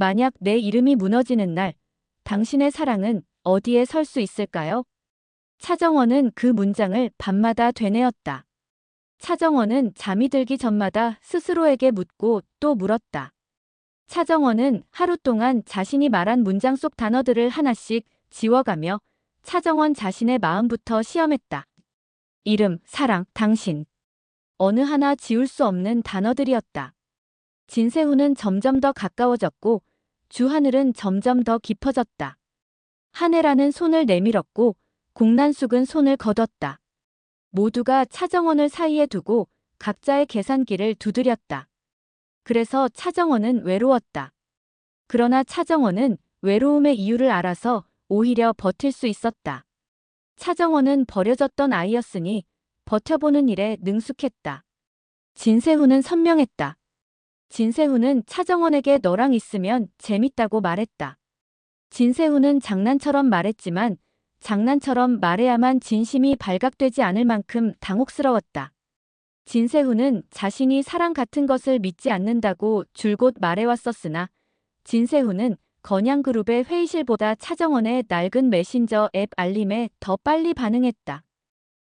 만약 내 이름이 무너지는 날, 당신의 사랑은 어디에 설 수 있을까요? 차정원은 그 문장을 밤마다 되뇌었다. 차정원은 잠이 들기 전마다 스스로에게 묻고 또 물었다. 차정원은 하루 동안 자신이 말한 문장 속 단어들을 하나씩 지워가며 차정원 자신의 마음부터 시험했다. 이름, 사랑, 당신. 어느 하나 지울 수 없는 단어들이었다. 진세훈은 점점 더 가까워졌고 주하늘은 점점 더 깊어졌다. 한혜라는 손을 내밀었고 공난숙은 손을 거뒀다. 모두가 차정원을 사이에 두고 각자의 계산기를 두드렸다. 그래서 차정원은 외로웠다. 그러나 차정원은 외로움의 이유를 알아서 오히려 버틸 수 있었다. 차정원은 버려졌던 아이였으니 버텨보는 일에 능숙했다. 진세훈은 선명했다. 진세훈은 차정원에게 너랑 있으면 재밌다고 말했다. 진세훈은 장난처럼 말했지만 장난처럼 말해야만 진심이 발각되지 않을 만큼 당혹스러웠다. 진세훈은 자신이 사랑 같은 것을 믿지 않는다고 줄곧 말해왔었으나 진세훈은 건양그룹의 회의실보다 차정원의 낡은 메신저 앱 알림에 더 빨리 반응했다.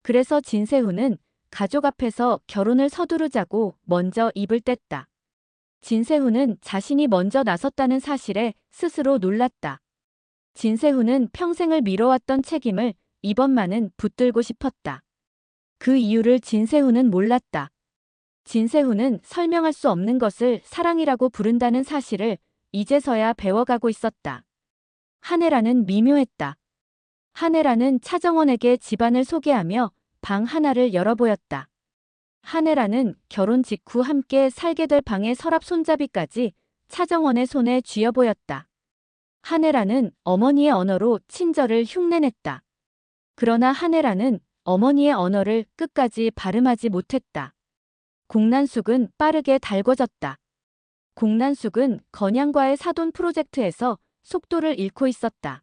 그래서 진세훈은 가족 앞에서 결혼을 서두르자고 먼저 입을 뗐다. 진세훈은 자신이 먼저 나섰다는 사실에 스스로 놀랐다. 진세훈은 평생을 미뤄왔던 책임을 이번만은 붙들고 싶었다. 그 이유를 진세훈은 몰랐다. 진세훈은 설명할 수 없는 것을 사랑이라고 부른다는 사실을 이제서야 배워가고 있었다. 한혜라는 미묘했다. 한혜라는 차정원에게 집안을 소개하며 방 하나를 열어보였다. 한혜라는 결혼 직후 함께 살게 될 방의 서랍 손잡이까지 차정원의 손에 쥐어 보였다. 한혜라는 어머니의 언어로 친절을 흉내냈다. 그러나 한혜라는 어머니의 언어를 끝까지 발음하지 못했다. 공난숙은 빠르게 달궈졌다. 공난숙은 건양과의 사돈 프로젝트에서 속도를 잃고 있었다.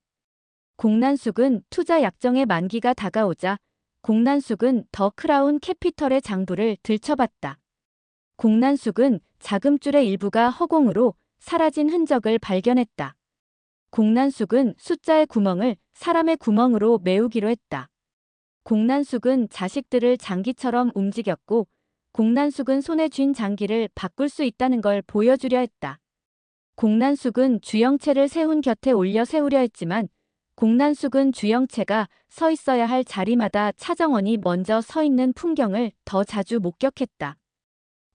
공난숙은 투자 약정의 만기가 다가오자 공난숙은 더 크라운 캐피털의 장부를 들춰봤다. 공난숙은 자금줄의 일부가 허공으로 사라진 흔적을 발견했다. 공난숙은 숫자의 구멍을 사람의 구멍으로 메우기로 했다. 공난숙은 자식들을 장기처럼 움직였고 공난숙은 손에 쥔 장기를 바꿀 수 있다는 걸 보여주려 했다. 공난숙은 주영채를 세훈 곁에 올려 세우려 했지만 공난숙은 주영채가 서 있어야 할 자리마다 차정원이 먼저 서 있는 풍경을 더 자주 목격했다.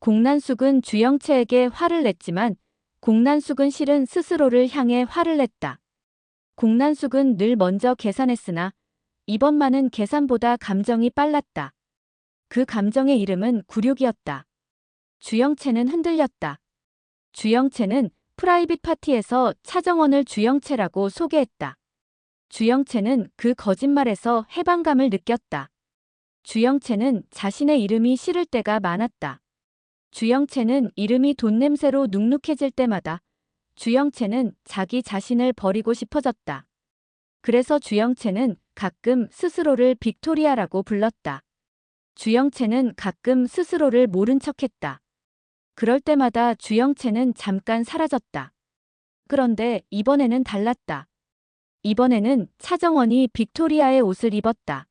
공난숙은 주영채에게 화를 냈지만 공난숙은 실은 스스로를 향해 화를 냈다. 공난숙은 늘 먼저 계산했으나 이번만은 계산보다 감정이 빨랐다. 그 감정의 이름은 굴욕이었다. 주영채는 흔들렸다. 주영채는 프라이빗 파티에서 차정원을 주영채라고 소개했다. 주영채는 그 거짓말에서 해방감을 느꼈다. 주영채는 자신의 이름이 싫을 때가 많았다. 주영채는 이름이 돈 냄새로 눅눅해질 때마다 주영채는 자기 자신을 버리고 싶어졌다. 그래서 주영채는 가끔 스스로를 빅토리아라고 불렀다. 주영채는 가끔 스스로를 모른 척했다. 그럴 때마다 주영채는 잠깐 사라졌다. 그런데 이번에는 달랐다. 이번에는 차정원이 빅토리아의 옷을 입었다.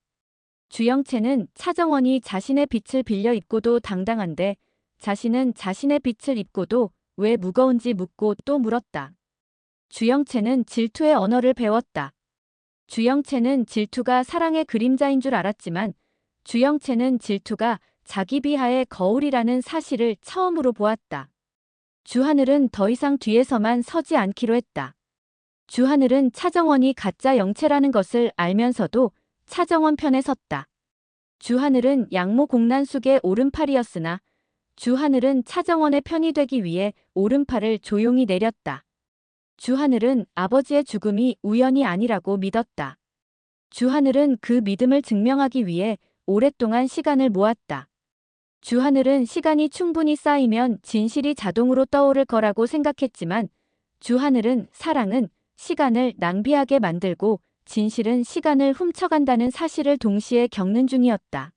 주영채는 차정원이 자신의 빛을 빌려 입고도 당당한데 자신은 자신의 빛을 입고도 왜 무거운지 묻고 또 물었다. 주영채는 질투의 언어를 배웠다. 주영채는 질투가 사랑의 그림자인 줄 알았지만 주영채는 질투가 자기 비하의 거울이라는 사실을 처음으로 보았다. 주하늘은 더 이상 뒤에서만 서지 않기로 했다. 주하늘은 차정원이 가짜 영채라는 것을 알면서도 차정원 편에 섰다. 주하늘은 양모 공난숙의 오른팔이었으나 주하늘은 차정원의 편이 되기 위해 오른팔을 조용히 내렸다. 주하늘은 아버지의 죽음이 우연이 아니라고 믿었다. 주하늘은 그 믿음을 증명하기 위해 오랫동안 시간을 모았다. 주하늘은 시간이 충분히 쌓이면 진실이 자동으로 떠오를 거라고 생각했지만 주하늘은 사랑은 시간을 낭비하게 만들고 진실은 시간을 훔쳐간다는 사실을 동시에 겪는 중이었다.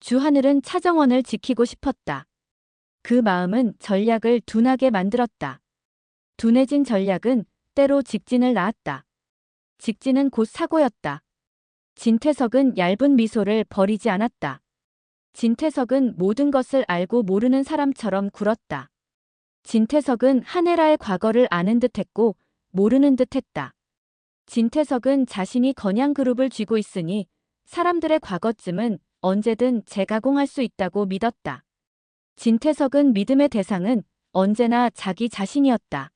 주하늘은 차정원을 지키고 싶었다. 그 마음은 전략을 둔하게 만들었다. 둔해진 전략은 때로 직진을 낳았다. 직진은 곧 사고였다. 진태석은 얇은 미소를 버리지 않았다. 진태석은 모든 것을 알고 모르는 사람처럼 굴었다. 진태석은 한혜라의 과거를 아는 듯했고 모르는 듯 했다. 진태석은 자신이 건양그룹을 쥐고 있으니 사람들의 과거쯤은 언제든 재가공할 수 있다고 믿었다. 진태석은 믿음의 대상은 언제나 자기 자신이었다.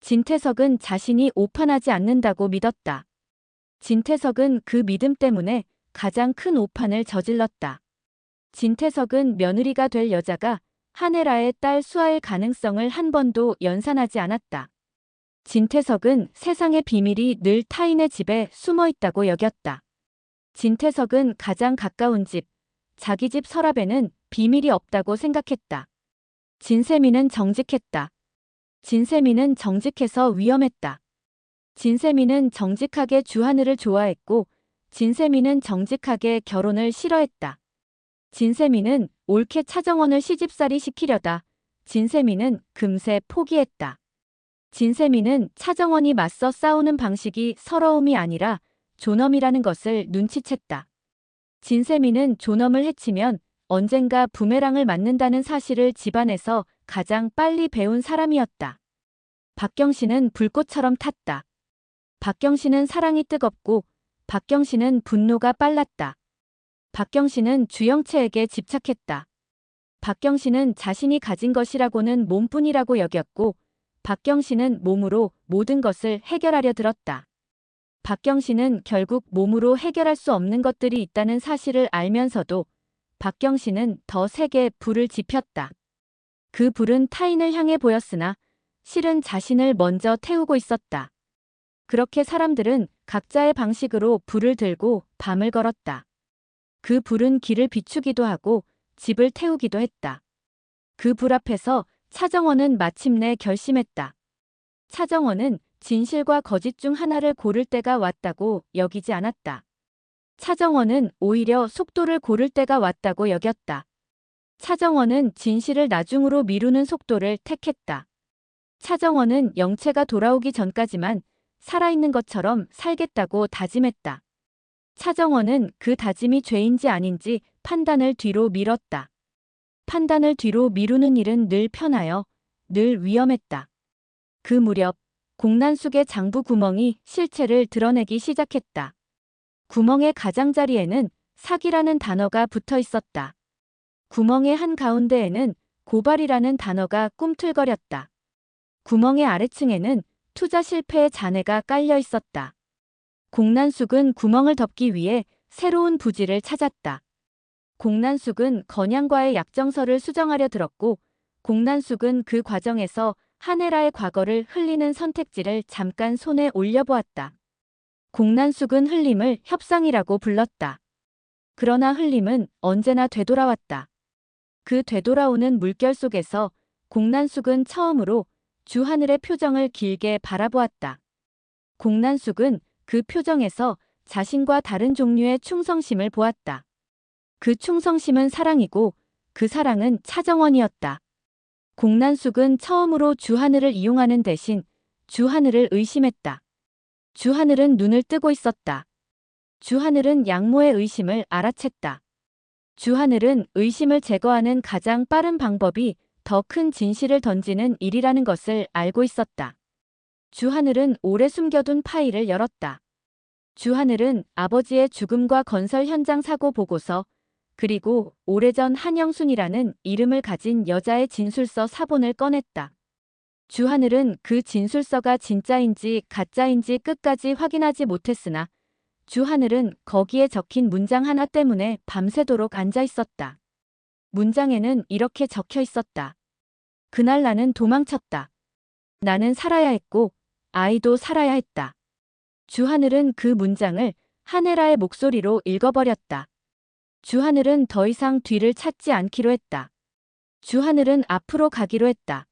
진태석은 자신이 오판하지 않는다고 믿었다. 진태석은 그 믿음 때문에 가장 큰 오판을 저질렀다. 진태석은 며느리가 될 여자가 한혜라의 딸 수아일 가능성을 한 번도 연산하지 않았다. 진태석은 세상의 비밀이 늘 타인의 집에 숨어 있다고 여겼다. 진태석은 가장 가까운 집, 자기 집 서랍에는 비밀이 없다고 생각했다. 진세미는 정직했다. 진세미는 정직해서 위험했다. 진세미는 정직하게 주하늘을 좋아했고 진세미는 정직하게 결혼을 싫어했다. 진세미는 옳게 차정원을 시집살이 시키려다 진세미는 금세 포기했다. 진세미는 차정원이 맞서 싸우는 방식이 서러움이 아니라 존엄이라는 것을 눈치챘다. 진세미는 존엄을 해치면 언젠가 부메랑을 맞는다는 사실을 집안에서 가장 빨리 배운 사람이었다. 박경씨는 불꽃처럼 탔다. 박경씨는 사랑이 뜨겁고 박경씨는 분노가 빨랐다. 박경씨는 주영채에게 집착했다. 박경씨는 자신이 가진 것이라고는 몸뿐이라고 여겼고 박경씨는 몸으로 모든 것을 해결하려 들었다. 박경씨는 결국 몸으로 해결할 수 없는 것들이 있다는 사실을 알면서도 박경씨는 더 세게 불을 지폈다. 그 불은 타인을 향해 보였으나 실은 자신을 먼저 태우고 있었다. 그렇게 사람들은 각자의 방식으로 불을 들고 밤을 걸었다. 그 불은 길을 비추기도 하고 집을 태우기도 했다. 그 불 앞에서 차정원은 마침내 결심했다. 차정원은 진실과 거짓 중 하나를 고를 때가 왔다고 여기지 않았다. 차정원은 오히려 속도를 고를 때가 왔다고 여겼다. 차정원은 진실을 나중으로 미루는 속도를 택했다. 차정원은 영채가 돌아오기 전까지만 살아있는 것처럼 살겠다고 다짐했다. 차정원은 그 다짐이 죄인지 아닌지 판단을 뒤로 밀었다. 판단을 뒤로 미루는 일은 늘 편하여 늘 위험했다. 그 무렵 공난숙의 장부 구멍이 실체를 드러내기 시작했다. 구멍의 가장자리에는 사기라는 단어가 붙어 있었다. 구멍의 한가운데에는 고발이라는 단어가 꿈틀거렸다. 구멍의 아래층에는 투자 실패의 잔해가 깔려 있었다. 공난숙은 구멍을 덮기 위해 새로운 부지를 찾았다. 공난숙은 건양과의 약정서를 수정하려 들었고 공난숙은 그 과정에서 한혜라의 과거를 흘리는 선택지를 잠깐 손에 올려보았다. 공난숙은 흘림을 협상이라고 불렀다. 그러나 흘림은 언제나 되돌아왔다. 그 되돌아오는 물결 속에서 공난숙은 처음으로 주하늘의 표정을 길게 바라보았다. 공난숙은 그 표정에서 자신과 다른 종류의 충성심을 보았다. 그 충성심은 사랑이고 그 사랑은 차정원이었다. 공난숙은 처음으로 주하늘을 이용하는 대신 주하늘을 의심했다. 주하늘은 눈을 뜨고 있었다. 주하늘은 양모의 의심을 알아챘다. 주하늘은 의심을 제거하는 가장 빠른 방법이 더 큰 진실을 던지는 일이라는 것을 알고 있었다. 주하늘은 오래 숨겨둔 파일을 열었다. 주하늘은 아버지의 죽음과 건설 현장 사고 보고서 그리고 오래전 한영순이라는 이름을 가진 여자의 진술서 사본을 꺼냈다. 주하늘은 그 진술서가 진짜인지 가짜인지 끝까지 확인하지 못했으나 주하늘은 거기에 적힌 문장 하나 때문에 밤새도록 앉아 있었다. 문장에는 이렇게 적혀 있었다. 그날 나는 도망쳤다. 나는 살아야 했고 아이도 살아야 했다. 주하늘은 그 문장을 하네라의 목소리로 읽어버렸다. 주하늘은 더 이상 뒤를 찾지 않기로 했다. 주하늘은 앞으로 가기로 했다.